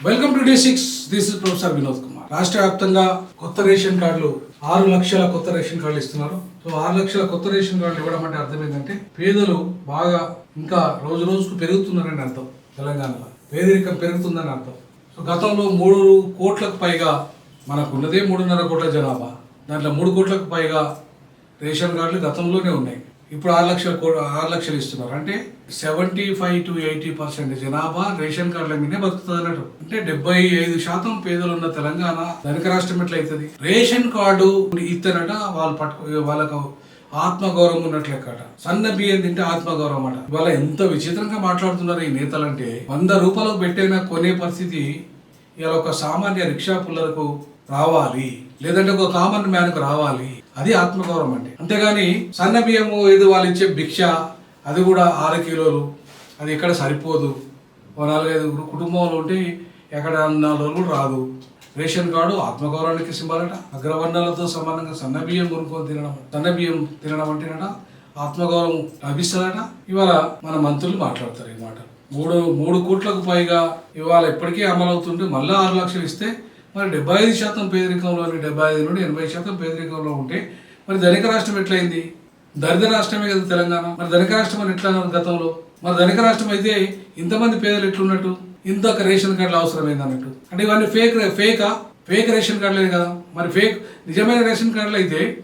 Welcome to day six this is professor Vinod Kumar రాష్ట్ర వ్యాప్తంగా కొత్త రేషన్ కార్డులు ఆరు లక్షల కొత్త రేషన్ కార్డులు ఇస్తున్నారు. సో ఆరు లక్షల కొత్త రేషన్ కార్డులు ఇవ్వడం అంటే అర్థం ఏంటంటే పేదలు బాగా ఇంకా రోజు రోజుకు పెరుగుతున్నారని అర్థం తెలంగాణలో. పేదరికం పెరుగుతుందని అర్థం. సో గతంలో మూడు కోట్లకు పైగా మనకు ఉన్నదే మూడున్నర కోట్ల జనాభా. దాంట్లో మూడు కోట్లకు పైగా రేషన్ కార్డులు గతంలోనే ఉన్నాయి. ఇప్పుడు ఆరు లక్షల ఆరు లక్షలు ఇస్తున్నారు. అంటే seventy five to eighty percent జనాభా రేషన్ కార్డుల మీదే బతుకుతుంది అన్నట్టు. అంటే డెబ్బై ఐదు శాతం పేదలు ఉన్న తెలంగాణ ధనిక రాష్ట్రం ఎట్లయితుంది? రేషన్ కార్డు ఇస్తారట వాళ్ళు పట్టుకు వాళ్ళకు ఆత్మగౌరవం ఉన్నట్లు లెక్కట. సన్న బియ్యం తింటే ఆత్మగౌరవం అట. ఇవాళ ఎంత విచిత్రంగా మాట్లాడుతున్నారు ఈ నేతలంటే వంద రూపాయలకు పెట్టైనా కొనే పరిస్థితి ఇలా ఒక సామాన్య రిక్షా పుల్లలకు రావాలి. లేదంటే ఒక కామన్ మ్యాన్కు రావాలి. అది ఆత్మగౌరవం అంటే అంతేగాని సన్న బియ్యము ఏదో వాళ్ళు ఇచ్చే భిక్ష అది కూడా ఆరు కిలోలు. అది ఎక్కడ సరిపోదు. ఓ నాలుగైదు కుటుంబంలో ఉంటే ఎక్కడ నాలుగు కూడా రాదు. రేషన్ కార్డు ఆత్మగౌరవానికి సింబాలట. అగ్రవర్ణాలతో సమానంగా సన్న బియ్యం కొనుక్కొని తినడం సన్న బియ్యం తినడం అంటేనట ఆత్మగౌరవం లభిస్తుందట. ఇవాళ మన మంత్రులు మాట్లాడతారు ఈ మాట. మూడు మూడు కోట్లకు పైగా ఇవాళ ఇప్పటికే అమలవుతుంటే మళ్ళీ ఆరు లక్షలు ఇస్తే మరి డెబ్బై ఐదు శాతం పేదరికంలోని డెబ్బై ఐదు నుండి ఎనభై శాతం పేదరికంలో ఉంటే మరి ధనిక రాష్ట్రం ఎట్లయింది? దరిద్ర రాష్ట్రమే కదా తెలంగాణ. మరి ధనిక రాష్ట్రం అని ఎట్లా అన్నారు గతంలో? మరి ధనిక రాష్ట్రం అయితే ఇంతమంది పేదలు ఎట్లున్నట్టు? ఇంత రేషన్ కార్డులు అవసరమైంది అన్నట్టు. అంటే ఇవన్నీ ఫేక్ ఫేకా? ఫేక్ రేషన్ కార్డులే కదా? మరి ఫేక్ నిజమైన రేషన్ కార్డులు అయితే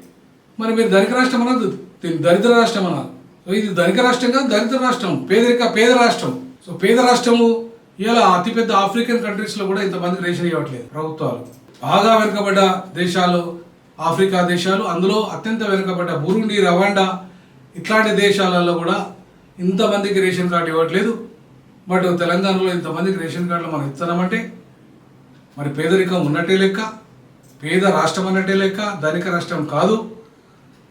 మరి మీరు ధనిక రాష్ట్రం అన్నది దరిద్ర రాష్ట్రం అన్నారు. సో ఇది ధనిక రాష్ట్రం కాదు దరిద్ర రాష్ట్రం. పేదరిక పేద రాష్ట్రం. సో పేద రాష్ట్రము ఇలా అతిపెద్ద ఆఫ్రికన్ కంట్రీస్లో కూడా ఇంతమందికి రేషన్ ఇవ్వట్లేదు. ప్రభుత్వాలు. బాగా వెనుకబడ్డ దేశాలు ఆఫ్రికా దేశాలు అందులో అత్యంత వెనుకబడ్డ బురుండి రవాండా ఇట్లాంటి దేశాలలో కూడా ఇంతమందికి రేషన్ కార్డు ఇవ్వట్లేదు. బట్ తెలంగాణలో ఇంతమందికి రేషన్ కార్డులు మనం ఇస్తున్నామంటే మరి పేదరికం ఉన్నట్టే లెక్క పేద రాష్ట్రం అన్నట్టే లెక్క ధనిక రాష్ట్రం కాదు.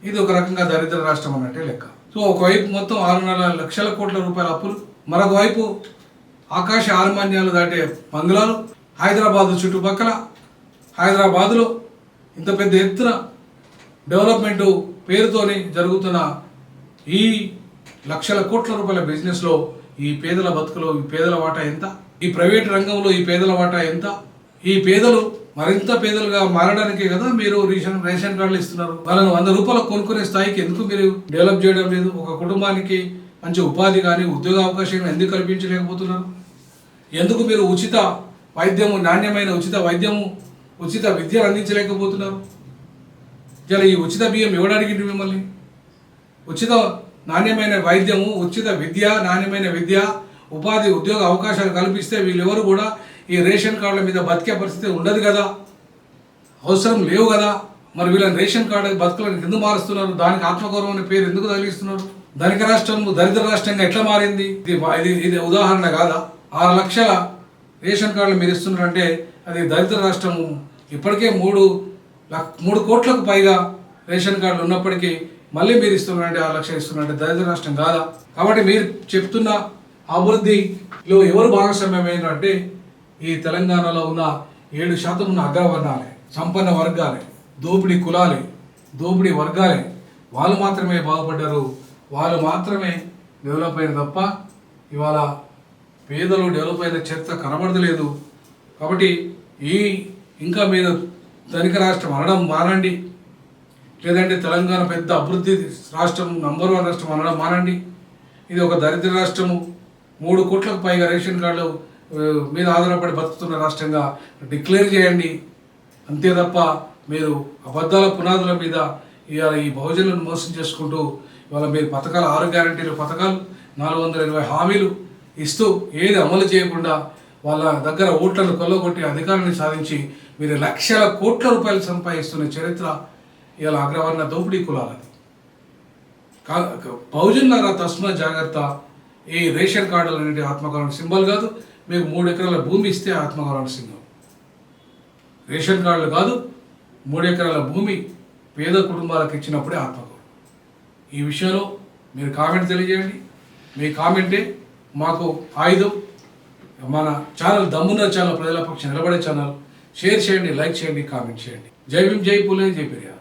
ఇది ఒక రకంగా దరిద్ర రాష్ట్రం అన్నట్టే లెక్క. సో ఒకవైపు మొత్తం ఆరున్నర లక్షల కోట్ల రూపాయల అప్పులు మరొక వైపు ఆకాశ ఆర్మాన్యాలు దాటే బంగ్లాలు హైదరాబాద్ చుట్టుపక్కల హైదరాబాదులో ఇంత పెద్ద ఎత్తున డెవలప్మెంట్ పేరుతోని జరుగుతున్న ఈ లక్షల కోట్ల రూపాయల బిజినెస్లో ఈ పేదల బతుకులో ఈ పేదల వాటా ఎంత? ఈ ప్రైవేట్ రంగంలో ఈ పేదల వాటా ఎంత? ఈ పేదలు మరింత పేదలుగా మారడానికే కదా మీరు రేషన్ రేషన్ కార్డులు ఇస్తున్నారు? వాళ్ళని వంద రూపాయలు కొనుక్కునే స్థాయికి ఎందుకు మీరు డెవలప్ చేయడం లేదు? ఒక కుటుంబానికి మంచి ఉపాధి కానీ ఉద్యోగ అవకాశం ఎందుకు కల్పించలేకపోతున్నారు? ఎందుకు మీరు ఉచిత వైద్యము నాణ్యమైన ఉచిత వైద్యము ఉచిత విద్యను అందించలేకపోతున్నారు? ఇలా ఈ ఉచిత బియ్యం ఇవ్వడానికి మిమ్మల్ని? ఉచిత నాణ్యమైన వైద్యము ఉచిత విద్య నాణ్యమైన విద్య ఉపాధి ఉద్యోగ అవకాశాలు కల్పిస్తే వీళ్ళెవరు కూడా ఈ రేషన్ కార్డుల మీద బతికే పరిస్థితి ఉండదు కదా? అవసరం లేవు కదా? మరి వీళ్ళని రేషన్ కార్డు బతుకులను ఎందుకు మారుస్తున్నారు? దానికి ఆత్మగౌరవం అనే పేరు ఎందుకు తగిలిస్తున్నారు? ధనిక రాష్ట్రం దరిద్ర రాష్ట్రంగా ఎట్లా మారింది? ఇది ఇది ఇది ఉదాహరణ కాదా? ఆరు లక్షల రేషన్ కార్డులు మీరు ఇస్తున్నారంటే అది దరిద్ర రాష్ట్రము. ఇప్పటికే మూడు మూడు కోట్లకు పైగా రేషన్ కార్డులు ఉన్నప్పటికీ మళ్ళీ మీరు ఇస్తున్నారంటే ఆరు లక్షలు ఇస్తున్నారంటే దరిద్ర రాష్ట్రం కాదా? కాబట్టి మీరు చెప్తున్న అభివృద్ధిలో ఎవరు భాగస్వామ్యం అంటే ఈ తెలంగాణలో ఉన్న ఏడు శాతం ఉన్న అగ్రవర్ణాలే సంపన్న వర్గాలే దోపిడీ కులాలే దోపిడీ వర్గాలే. వాళ్ళు మాత్రమే బాగుపడ్డారు. వాళ్ళు మాత్రమే డెవలప్ అయిన తప్ప ఇవాళ పేదలు డెవలప్ అయిన చరిత్ర కనబడలేదు కాబట్టి ఈ ఇంకా మీరు ధనిక రాష్ట్రం అనడం మానండి. లేదంటే తెలంగాణ పెద్ద అభివృద్ధి రాష్ట్రం నంబర్ వన్ రాష్ట్రం అనడం మానండి. ఇది ఒక దరిద్ర రాష్ట్రము. మూడు కోట్లకు పైగా రేషన్ కార్డులు మీద ఆధారపడి బతుకుతున్న రాష్ట్రంగా డిక్లేర్ చేయండి. అంతే తప్ప మీరు అబద్ధాల పునాదుల మీద ఇవాళ ఈ బహుజనులను మోసం చేసుకుంటూ ఇవాళ మీరు పథకాలు ఆరు గ్యారంటీలు పథకాలు నాలుగు వందల ఇరవై హామీలు ఇస్తూ ఏది అమలు చేయకుండా వాళ్ళ దగ్గర ఓట్లను కొల్లగొట్టి అధికారాన్ని సాధించి మీరు లక్షల కోట్ల రూపాయలు సంపాదిస్తున్న చరిత్ర ఇవాళ అగ్రవర్ణ దోపిడీ కులాలది. కా- తస్మ జాగ్రత్త. ఈ రేషన్ కార్డులు అనేది ఆత్మగౌరవ సింబల్ కాదు. మీకు మూడు ఎకరాల భూమి ఇస్తే ఆత్మగౌరవ సింబల్. రేషన్ కార్డులు కాదు మూడు ఎకరాల భూమి పేద కుటుంబాలకు ఇచ్చినప్పుడే ఆత్మగౌరవం. ఈ విషయంలో మీరు కామెంట్ తెలియజేయండి. మీ కామెంటే మాకు ఆయుధం మన ఛానల్ దమ్మున్న ఛానల్ ప్రజల పక్షం నిలబడే ఛానల్. షేర్ చేయండి లైక్ చేయండి కామెంట్ చేయండి. జై భీమ్ జై పూలే జై పెరియార్.